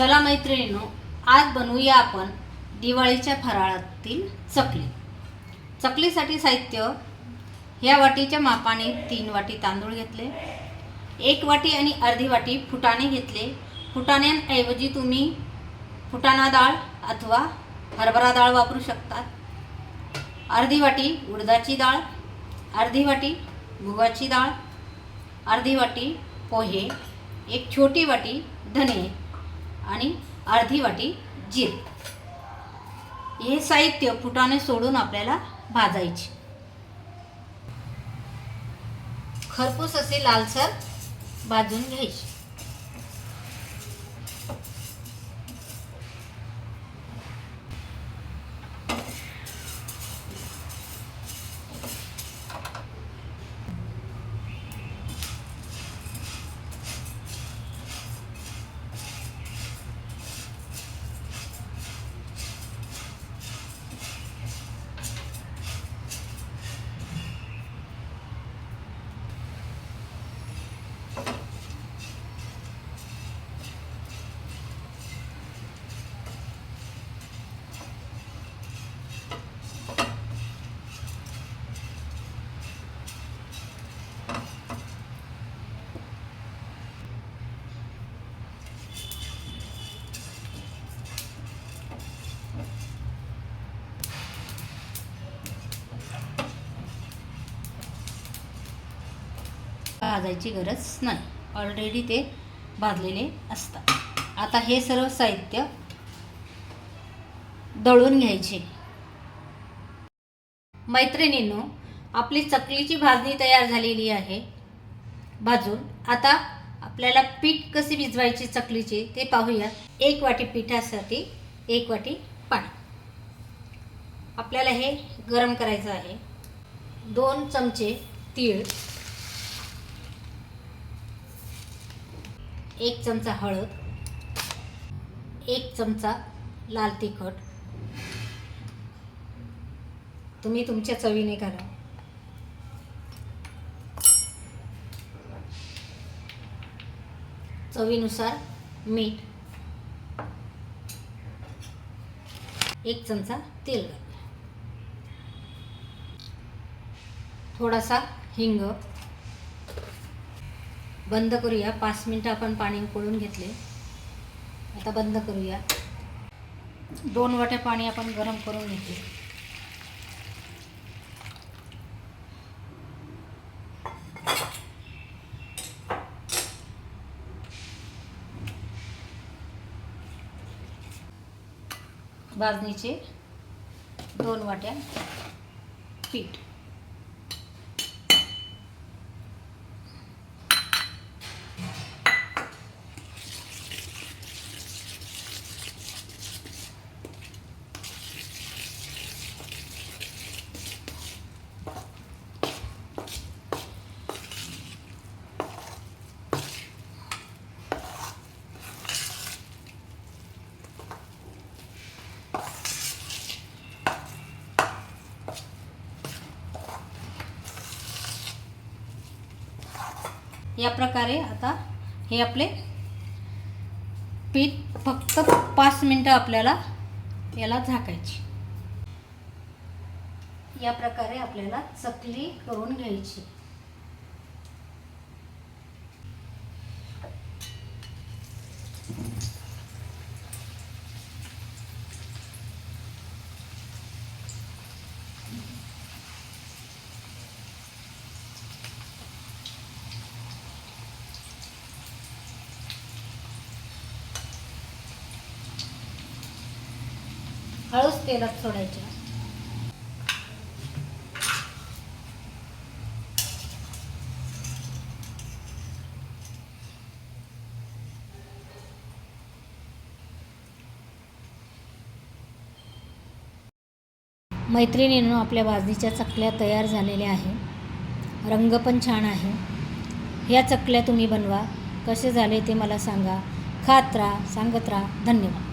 चला मैत्रिणींनो आज बनवूया आपण दिवाळीच्या फराळातील चकली. चकलीसाठी साहित्य ह्या वाटीच्या मापाने तीन वाटी तांदूळ घेतले एक वाटी आणि अर्धी वाटी फुटाणे घेतले. फुटाण्यांऐवजी तुम्ही फुटाणा डाळ अथवा हरभरा डाळ वापरू शकतात. अर्धी वाटी उडदाची डाळ अर्धी वाटी मुगाची डाळ अर्धी वाटी पोहे एक छोटी वाटी धने आणि अर्धी वाटी जीर. हे साहित्य फुटाने सोडून आपल्याला भाजायचे. खरपूस असे लालसर भाजून घ्यायचे. भाजायची गरज नाही. ऑलरेडी ते भाजलेले असतात. आता हे सर्व साहित्य दळून घ्यायचे. मैत्रिणींनो आपली चकलीची भाजणी तयार झालेली आहे. भाजून आता आपल्याला पीठ कसे भिजवायचे चकलीचे ते पाहूया. एक वाटी पिठासाठी एक वाटी पाणी. आपल्याला हे गरम करायचं आहे. दोन चमचे तीळ. एक चमचा हळद एक चमचा लाल तिखट. तुम्ही तुमच्या चवीने घाला चवीनुसार मीठ. एक चमचा तेल. घाला. थोडासा हिंग. बंद करूया. पाच मिनटं आपण पाणी उकळून घेतले. आता बंद करूया. दोन वाट्या पाणी आपण गरम करून घेतले. भाजणीचे दोन वाट्या पीठ. या प्रकारे आता हे आपले पीठ फक्त पाच मिनटं आपल्याला याला झाकायची. या प्रकारे आपल्याला चकली करून घ्यायची. हळूच तेलात सोडायच्या मैत्रिणींनो आपल्या भाजणीच्या चकल्या तयार झालेल्या आहे. रंग पण छान आहे. ह्या चकल्या तुम्ही बनवा. कसे झाले ते मला सांगा. खात राहा सांगत राहा. धन्यवाद.